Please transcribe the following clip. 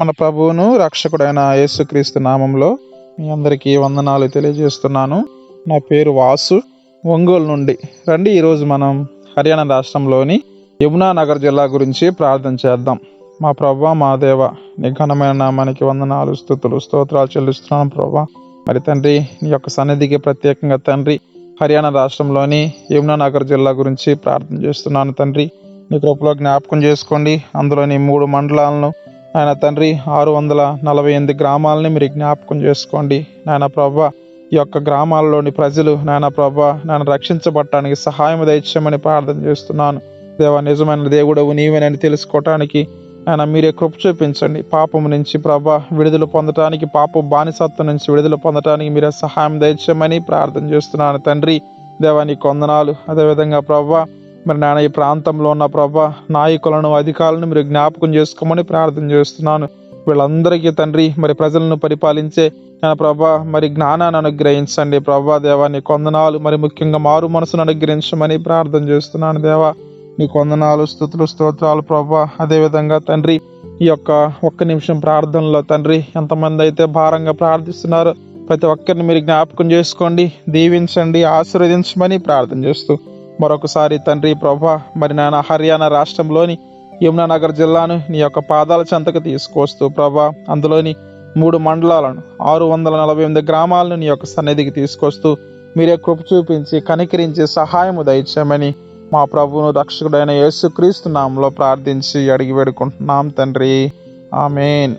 మన ప్రభువును రక్షకుడైన యేసుక్రీస్తు నామంలో మీ అందరికీ వందనాలు తెలియజేస్తున్నాను. నా పేరు వాసు. ఒంగోలు నుండి రండి ఈరోజు మనం హర్యానా రాష్ట్రంలోని యమునానగర్ జిల్లా గురించి ప్రార్థన చేద్దాం. మా ప్రభా మా దేవ నీ ఘనమైన నామానికి వందనాలు స్థుతులు స్తోత్రాలు చెల్లిస్తున్నాను ప్రభా. మరి తండ్రి నీ యొక్క సన్నిధికి ప్రత్యేకంగా తండ్రి హర్యానా రాష్ట్రంలోని యమునానగర్ జిల్లా గురించి ప్రార్థన చేస్తున్నాను తండ్రి. నీ కృపలో జ్ఞాపకం చేసుకోండి. అందులోని మూడు మండలాలను ఆయన తండ్రి ఆరు వందల నలభై ఎనిమిది గ్రామాలని మీరు జ్ఞాపకం చేసుకోండి. నాయన ప్రభా ఈ యొక్క గ్రామాల్లోని ప్రజలు నాయన ప్రభా నన్ను రక్షించబట్టడానికి సహాయం దయచేయమని ప్రార్థన చేస్తున్నాను. దేవ నిజమైన దేవుడవు నీవేనని తెలుసుకోవటానికి ఆయన మీరే కృప చూపించండి. పాపం నుంచి ప్రభా విడుదల పొందటానికి పాప బానిసత్వం నుంచి విడుదల పొందటానికి మీరే సహాయం దయచేయమని ప్రార్థన చేస్తున్నాను. తండ్రి దేవాని కొందనాలు అదేవిధంగా ప్రభా మరి నాన్న ఈ ప్రాంతంలో ఉన్న ప్రభా నాయకులను అధికారులను మీరు జ్ఞాపకం చేసుకోమని ప్రార్థన చేస్తున్నాను. వీళ్ళందరికీ తండ్రి మరి ప్రజలను పరిపాలించే నా ప్రభా మరి జ్ఞానాన్ని అనుగ్రహించండి ప్రభా దేవా. నీ కొందనాలు మరి ముఖ్యంగా మారు మనసును అనుగ్రహించమని ప్రార్థన చేస్తున్నాను దేవా. నీ కొందనాలు స్థుతులు స్తోత్రాలు ప్రభా. అదేవిధంగా తండ్రి ఈ యొక్క ఒక్క నిమిషం ప్రార్థనలో తండ్రి ఎంతమంది అయితే భారంగా ప్రార్థిస్తున్నారో ప్రతి ఒక్కరిని మీరు జ్ఞాపకం చేసుకోండి దీవించండి ఆశీర్వదించమని ప్రార్థన చేస్తూ మరొకసారి తండ్రి ప్రభా మరి నాన్న హర్యానా రాష్ట్రంలోని యమునానగర్ జిల్లాను నీ యొక్క పాదాల చెంతకు తీసుకొస్తూ ప్రభా అందులోని మూడు మండలాలను ఆరు వందల నలభై ఎనిమిది గ్రామాలను నీ యొక్క సన్నిధికి తీసుకొస్తూ మీరే కృప చూపించి కనికరించి సహాయము దయచేయమని మా ప్రభువును రక్షకుడైన యేసుక్రీస్తు నామంలో ప్రార్థించి అడిగి వేడుకుంటున్నాం తండ్రి. ఆమెన్.